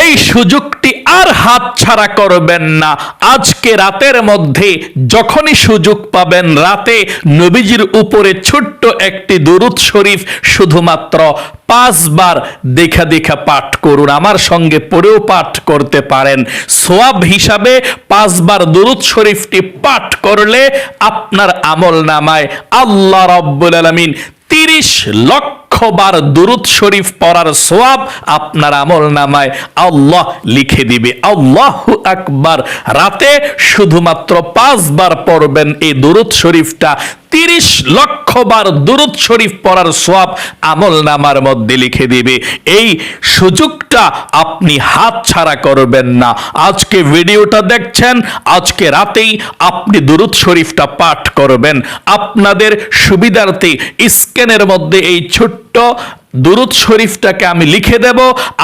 এই সুযোগটি আর হাত ছাড়া করবেন না। আজকে রাতের মধ্যে যখনই সুযোগ পাবেন, রাতে নবীজির উপরে ছোট্ট একটি দুরুদ শরীফ শুধুমাত্র পাঁচবার দেখা দেখা পাঠ করুন। আমার সঙ্গে পড়েও পাঠ করতে পারেন। সোয়াব হিসাবে পাঁচবার দুরুদ শরীফটি পাঠ করলে আপনার আমল নামায় আল্লাহ রব্বুল আলমিন তিরিশ লক্ষ বার দুরুদ শরীফ পড়ার সোয়াব আপনার আমল নামায় আল্লাহ লিখে দিবে। আল্লাহ আকবার। রাতে শুধুমাত্র পাঁচবার পড়বেন এই দুরুদ শরীফটা। তিরিশ লক্ষ বার দুরুদ শরীফ পড়ার সোয়াব আমল নামার মধ্যে লিখে দিবে। এই সুযোগটা আপনি হাত ছাড়া করবেন না। আজকে ভিডিওটা দেখছেন, আজকে রাতেই আপনি দুরুদ শরীফটা পাঠ করবেন। আপনাদের সুবিধার্থে স্ক্যানের মধ্যে এই ছোট্ট দুরুদ শরীফটাকে আমি লিখে দেব।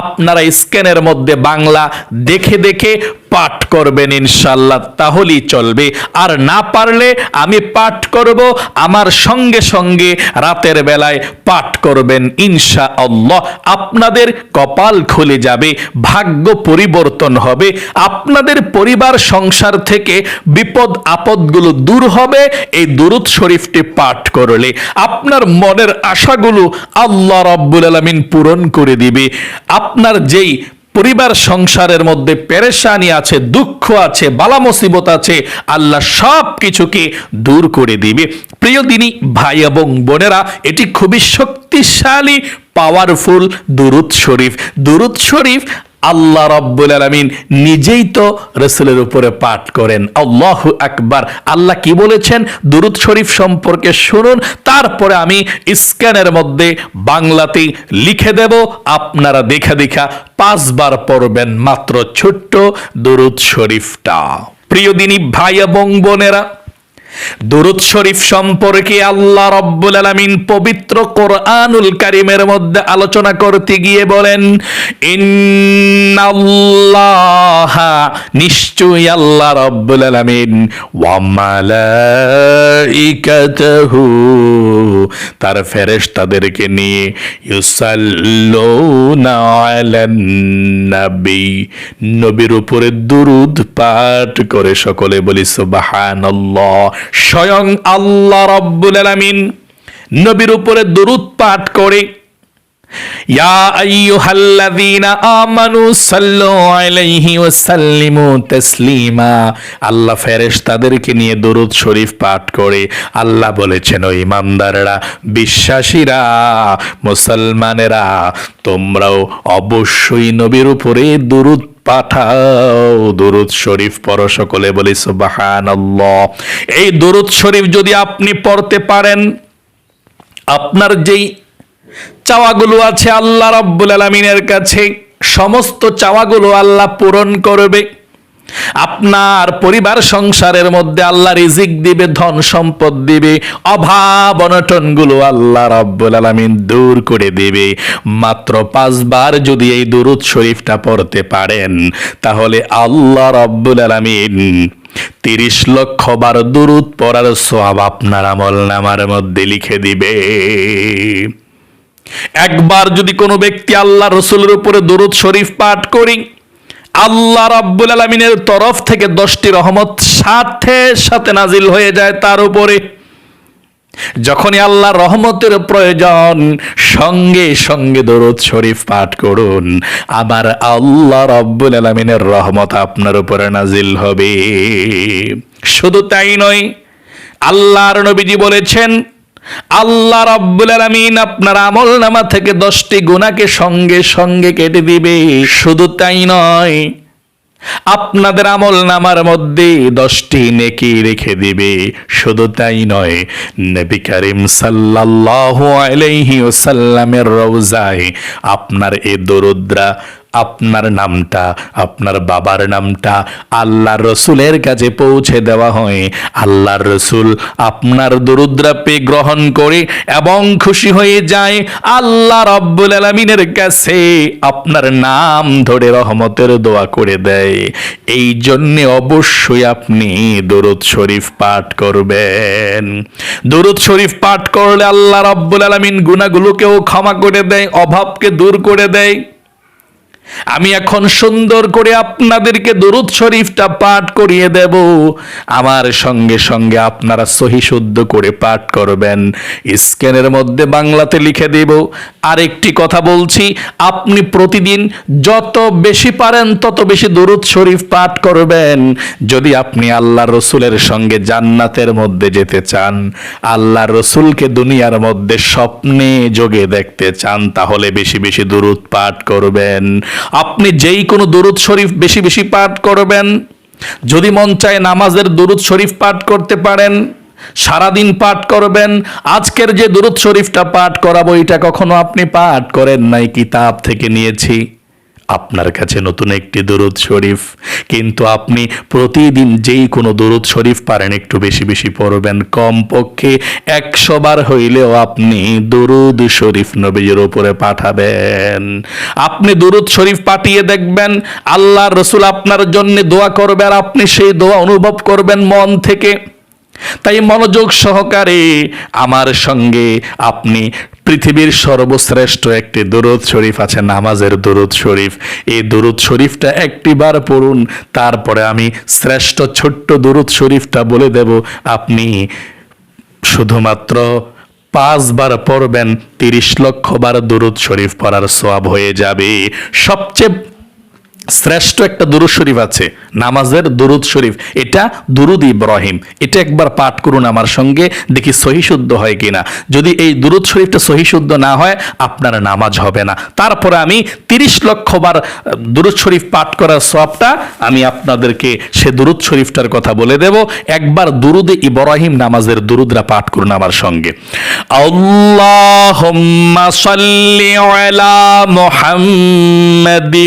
আপনারা স্ক্যানের মধ্যে বাংলা দেখে দেখে পাঠ করবেন ইনশাল্লাহ তাহলেই চলবে। আর না পারলে আমি পাঠ করব, আমার সঙ্গে সঙ্গে রাতের বেলায় পাঠ করবেন ইনশা আল্লাহ আপনাদের কপাল খুলে যাবে, ভাগ্য পরিবর্তন হবে। আপনাদের পরিবার, সংসার থেকে বিপদ, আপদগুলো দূর হবে এই দুরুদ শরীফটি পাঠ করলে। আপনার মনের আশাগুলো আল্লাহ রব্বুল আলমিন পূরণ করে দিবে। আপনার যেই পরিবার সংসারের মধ্যে পেরেশানি আছে, দুঃখ আছে, বালা মুসিবত আছে, আল্লাহ সব কিছুকে দূর করে দিবে। প্রিয় দিনী, ভাই এবং বোনেরা, এটি খুবই শক্তিশালী পাওয়ারফুল দুরুদ শরীফ। দুরুৎ শরীফ আল্লাহ রব্বুল আলমিন নিজেই তো রসুলের উপরে পাঠ করেন। আল্লাহ আকবার। আল্লাহ কি বলেছেন? দুরুদ শরীফ সম্পর্কে শুনুন, তারপরে আমি স্ক্যানের মধ্যে বাংলাতেই লিখে দেব। আপনারা দেখা দেখা পাঁচবার পড়বেন মাত্র ছোট্ট দুরুদ শরীফটা। প্রিয় দিনী ভাই এবং বোনেরা দুরুদ শরীফ সম্পর্কে আল্লাহ রব্বুল আলামিন পবিত্র কোরআনুল কারিমের মধ্যে আলোচনা করতে গিয়ে বলেন, ইন্নাল্লাহ, নিশ্চয়ই আল্লাহ রব্বুল আলামিন ওয়া মালাইকাতাহু তার ফেরেশতাদেরকে নিয়ে ইউসাল্লুনা আলান নবী, নবীর উপরে দুরুদ পাঠ করে সকলে বলি, সুবহানাল্লাহ স্বয়ং আল্লাহ রব্বুল আলামিন নবীর উপরে দুরুদ পাঠ করে আল্লাহ ফেরেশতাদেরকে নিয়ে দরুদ শরীফ পাঠ করে, আল্লাহ বলেছেন, ও ইমানদাররা বিশ্বাসীরা, মুসলমানেরা, তোমরাও অবশ্যই নবীর উপরে দরুদ পাঠাও দরুদ শরীফ পড়ো সকলে, বলি সুবাহান এই দরুদ শরীফ যদি আপনি পড়তে পারেন, আপনার যেই চাওয়াগুলো আছে আল্লাহ রাব্বুল আলমিনের কাছে, সমস্ত চাওয়াগুলো আল্লাহ পূরণ করবে। আপনার পরিবার সংসারের মধ্যে আল্লাহ রিজিক দিবে, ধন সম্পদ দিবে, অভাব অনটনগুলো আল্লাহ রাব্বুল আলামিন দূর করে দিবে। মাত্র পাঁচবার যদি এই দুরুদ শরীফটা পড়তে পারেন, তাহলে আল্লাহ রাব্বুল আলামিন তিরিশ লক্ষ বার দুরুদ পড়ার সওয়াব আপনার আমল নামার মধ্যে লিখে দিবে। একবার যদি কোনো ব্যক্তি আল্লাহ রসুলের উপরে দরুদ শরীফ পাঠ করি আল্লাহ রাব্বুল আলমিনের তরফ থেকে দশটি রহমত সাথে সাথে নাজিল হয়ে যায় তার উপরে। যখনই আল্লাহ রহমতের প্রয়োজন, সঙ্গে সঙ্গে দরুদ শরীফ পাঠ করুন। আবার আল্লাহ রব্বুল আলমিনের রহমত আপনার উপরে নাজিল হবে। শুধু তাই নয়, আল্লাহর নবীজি বলেছেন আল্লাহ রাব্বুল আলামিন আপনার আমল নামা থেকে দশটি গুণাকে সঙ্গে সঙ্গে কেটে দিবে। শুধু তাই নয়, আপনাদের আমল নামার মধ্যে দশটি নেকি রেখে দিবে। শুধু তাই নয়, নবী করিম সাল্লাল্লাহু আলাইহি ওয়াসাল্লামের রওজায় আপনার এ দরুদ্রা আপনার নামটা, আপনার বাবার নামটা আল্লাহ রসুলের কাছে পৌঁছে দেওয়া হয়। আল্লাহর রসুল আপনার দরুদ্রাপে গ্রহণ করে এবং খুশি হয়ে যায়। আল্লাহ রব্বুল আলমিনের কাছে আপনার নাম ধরে রহমতের দোয়া করে দেয়। এই জন্যে অবশ্যই আপনি দরুদ শরীফ পাঠ করবেন। দরুদ শরীফ পাঠ করলে আল্লাহ রব্বুল আলমিন গুণাগুলোকেও ক্ষমা করে দেয়, অভাবকে দূর করে দেয়। আমি এখন সুন্দর করে আপনাদেরকে দরুদ শরীফটা পাঠ করিয়ে দেব। আমার সঙ্গে সঙ্গে আপনারা সহি শুদ্ধ করে পাঠ করবেন। স্ক্যানের মধ্যে বাংলাতে লিখে দেব। আরেকটি কথা বলছি, আপনি প্রতিদিন যত বেশি পারেন তত বেশি দরুদ শরীফ পাঠ করবেন। যদি আপনি আল্লাহ রসুলের সঙ্গে জান্নাতের মধ্যে যেতে চান আল্লাহ রসুলকে দুনিয়ার মধ্যে স্বপ্নে যোগে দেখতে চান, তাহলে বেশি বেশি দরুদ পাঠ করবেন। আপনি যেই কোনো দরুদ শরীফ বেশি বেশি পাঠ করবেন, যদি মন চায় নামাজের দরুদ শরীফ পাঠ করতে পারেন, সারাদিন পাঠ করবেন, আজকের যে দরুদ শরীফটা পাঠ করাবো, এটা কখনো আপনি পাঠ করেন নাই, কিতাব থেকে নিয়েছি। আপনার কাছে নতুন একটি দরুদ শরীফ। কিন্তু আপনি প্রতিদিন যেই কোনো দরুদ শরীফ পারেন, একটু বেশি বেশি পড়বেন। কমপক্ষে একশো বার হইলেও আপনি দরুদ শরীফ নবীর উপরে পাঠাবেন। আপনি দরুদ শরীফ পাঠিয়ে দেখবেন, আল্লাহ রসুল আপনার জন্য দোয়া করবে আর আপনি সেই দোয়া অনুভব করবেন মন থেকে। তাই মনোযোগ সহকারে আমার সঙ্গে আপনি পৃথিবীর সর্বশ্রেষ্ঠ একটি দরুদ শরীফ আছে, নামাজের দরুদ শরীফ। এই দরুদ শরীফটা একটিবার পড়ুন, তারপরে আমি শ্রেষ্ঠ ছোট্ট দরুদ শরীফটা বলে দেব। আপনি শুধুমাত্র পাঁচবার পড়বেন, তিরিশ লক্ষ বার দরুদ শরীফ পড়ার সোয়াব হয়ে যাবে। সবচেয়ে শ্রেষ্ঠ একটা দুরুদ শরীফ আছে, নামাজের দুরুদ শরীফ। এটা দুরুদ ইব্রাহিম। এটা একবার পাঠ করুন আমার সঙ্গে, দেখি সহি শুদ্ধ হয় কিনা। যদি এই দুরুদ শরীফটা সহি শুদ্ধ না হয়, আপনার নামাজ হবে না। তারপরে আমি তিরিশ লক্ষ বার দুরুদ শরীফ পাঠ করার সবটা আমি আপনাদেরকে সে দুরুদ শরীফটার কথা বলে দেব। একবার দুরুদ ইব্রাহিম নামাজের দুরুদরা পাঠ করুন আমার সঙ্গে। আল্লাহুম্মা সাল্লি আলা মুহাম্মাদি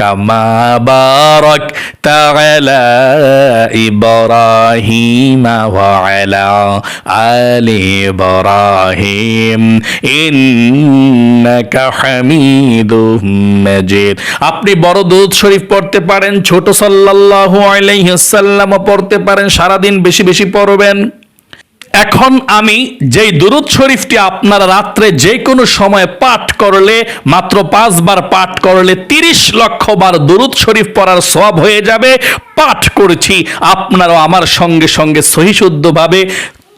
كما باركت على إبراهيم وعلى آل إبراهيم إنك حميد مجيد আপনি বড় দুধ শরীফ পড়তে পারেন ছোট সাল্লাল্লাহু আলাইহি সাল্লামও পড়তে পারেন সারাদিন বেশি বেশি পড়বেন এখন আমি যেই দুরুদ শরীফটি আপনারা রাত্রে যে কোনো সময় পাঠ করলে, মাত্র পাঁচবার পাঠ করলে তিরিশ লক্ষ বার দুরুদ শরীফ পড়ার সব হয়ে যাবে। পাঠ করছি, আপনারাও আমার সঙ্গে সঙ্গে সহিশুদ্ধভাবে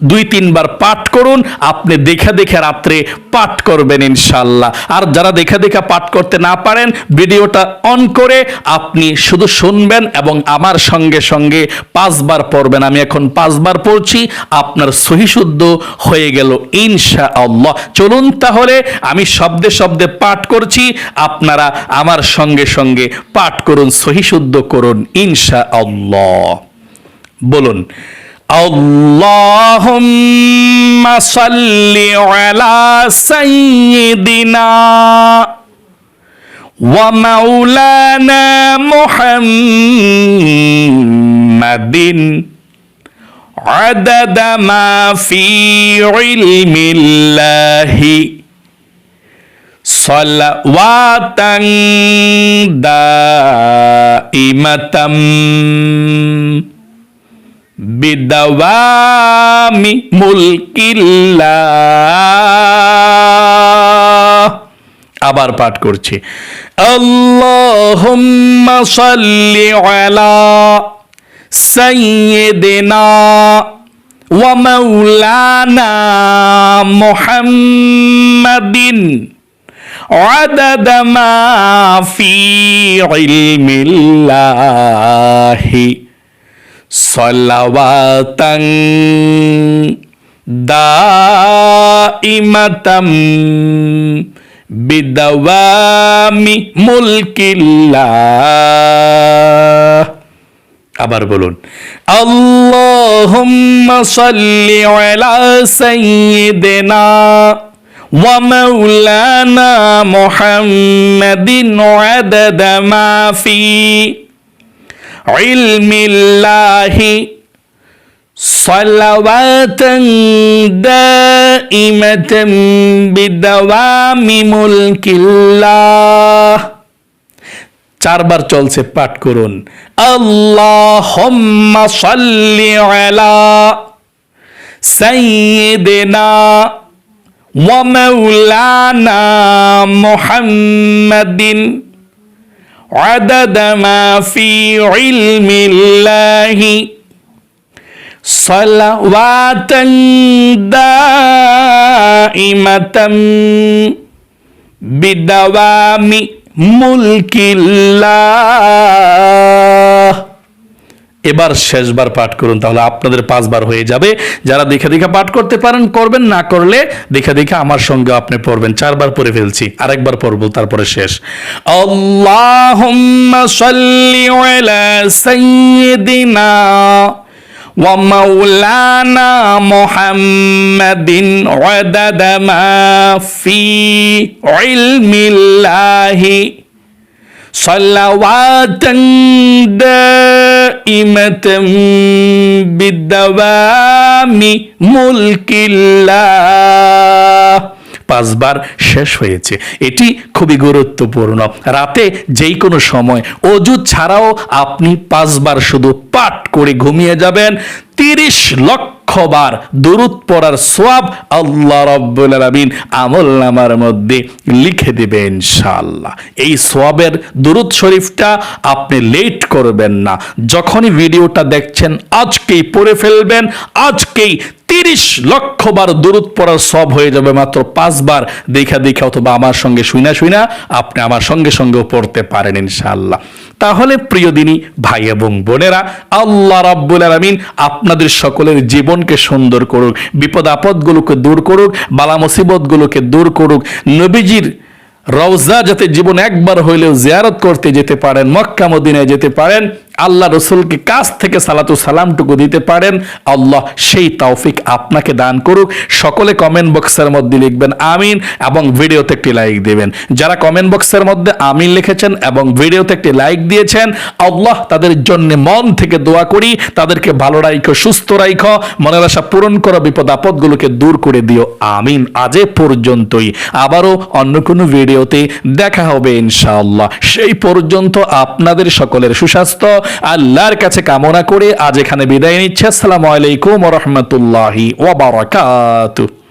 দুই, তিনবার পাঠ করুন, আপনি দেখা দেখে রাত্রে পাঠ করবেন ইনশাল্লাহ আর যারা দেখা দেখা পাঠ করতে না পারেন, ভিডিওটা অন করে আপনি শুধু শুনবেন এবং আমার সঙ্গে সঙ্গে পাঁচবার পড়বেন। আমি এখন পাঁচবার পড়ছি, আপনার সহিশুদ্ধ হয়ে গেল ইনশা আল্লাহ চলুন তাহলে, আমি শব্দে শব্দে পাঠ করছি, আপনারা আমার সঙ্গে সঙ্গে পাঠ করুন, সহিশুদ্ধ করুন ইনশা আল্লাহ বলুন اللهم صل على سيدنا ومولانا محمد. عدد ما في علم الله. صلوات دائمة. বিদাওয়ামি মুলকিল্লাহ আবার পাঠ করছি আল্লাহুম্মা সাল্লি আলা সাইয়্যিদিনা ওয়া মাওলানা মুহাম্মাদিন عدد ما في علم الله সলাওয়াতাং দাইমাতাম বিদাওয়ামি মুলকিল্লাহ আবার বলুন, আল্লাহুম্মা সাল্লি আলা সাইয়্যিদিনা ওয়া মাওলানা মুহাম্মাদিন আদাদা মা ফি الله صلوات دائمة بدوام ملك الله চারবার চলছে পাঠ করুন আল্লাহুম্মা সাল্লি আলা সাইয়্যিদিনা ওয়া মাওলানা মুহাম্মাদিন عدد ما في علم الله صلوات دائمة بدوام ملك الله এবার শেষবার পাঠ করুন তাহলে আপনাদের পাঁচবার হয়ে যাবে যারা দেখে দেখে পাঠ করতে পারেন করবেন না করলে দেখে দেখে আমার সঙ্গে আপনি পড়বেন চারবার পড়ে ফেলছি আরেকবার পড়বো তারপরে শেষ আল্লাহুম্মা সাল্লি আলা সাইয়্যিদিনা ومولانا محمد عدد ما في علم الله صلوات دائمة بالدوام ملك الله পাঁচবার শেষ হয়েছে এটি খুবই গুরুত্বপূর্ণ রাতে যেই কোনো সময় অজু ছাড়াও আপনি পাঁচবার শুধু পাঠ করে ঘুমিয়ে যাবেন তিরিশ লক্ষ বার দুরুদ পড়ার সোয়াব আল্লাহ রব্বুল আমল নামার মধ্যে লিখে দেবে ইনশাআল্লাহ। এই সোয়াবের দুরুদ শরীফটা আপনি লেট করবেন না। যখনই ভিডিওটা দেখছেন, আজকেই পড়ে ফেলবেন, আজকেই তিরিশ লক্ষ বার দূরত পড়ার সব হয়ে যাবে মাত্র পাঁচবার। দেখা দেখা অথবা আমার সঙ্গে শুইনা শুইনা আপনি আমার সঙ্গে সঙ্গেও পড়তে পারেন ইনশাআল্লাহ। তাহলে প্রিয় দিনী, ভাই এবং বোনেরা, আল্লাহ রাব্বুল আলামিন আপনাদের সকলের জীবনকে সুন্দর করুক, বিপদ আপদগুলোকে দূর করুক, বালা মুসিবতগুলোকে দূর করুক, নবীজির রওজা যাতে জীবন একবার হইলেও জিয়ারত করতে যেতে পারেন, মক্কা মদিনায় যেতে পারেন আল্লাহ রসুলকে কাছ থেকে সালাতু সালামটুকু দিতে পারেন। আল্লাহ সেই তৌফিক আপনাকে দান করুক। সকলে কমেন্ট বক্সের মধ্যে লিখবেন আমিন এবং ভিডিওতে একটি লাইক দেবেন। যারা কমেন্ট বক্সের মধ্যে আমিন লিখেছেন এবং ভিডিওতে একটি লাইক দিয়েছেন, আল্লাহ তাদের জন্য মন থেকে দোয়া করি। তাদেরকে ভালো রাইখো, সুস্থ রাইখো। মনের আশা পূরণ করো, বিপদ আপদগুলোকে দূর করে দিও। আমিন আজে পর্যন্তই। আবারও অন্য কোনো ভিডিওতে দেখা হবে ইনশাআল্লাহ। সেই পর্যন্ত আপনাদের সকলের সুস্বাস্থ্য। আল্লাহর কাছে কামনা করে আজ এখানে বিদায় নিচ্ছে। আসসালামু আলাইকুম রহমতুল্লাহি ও বারাকাতুহু।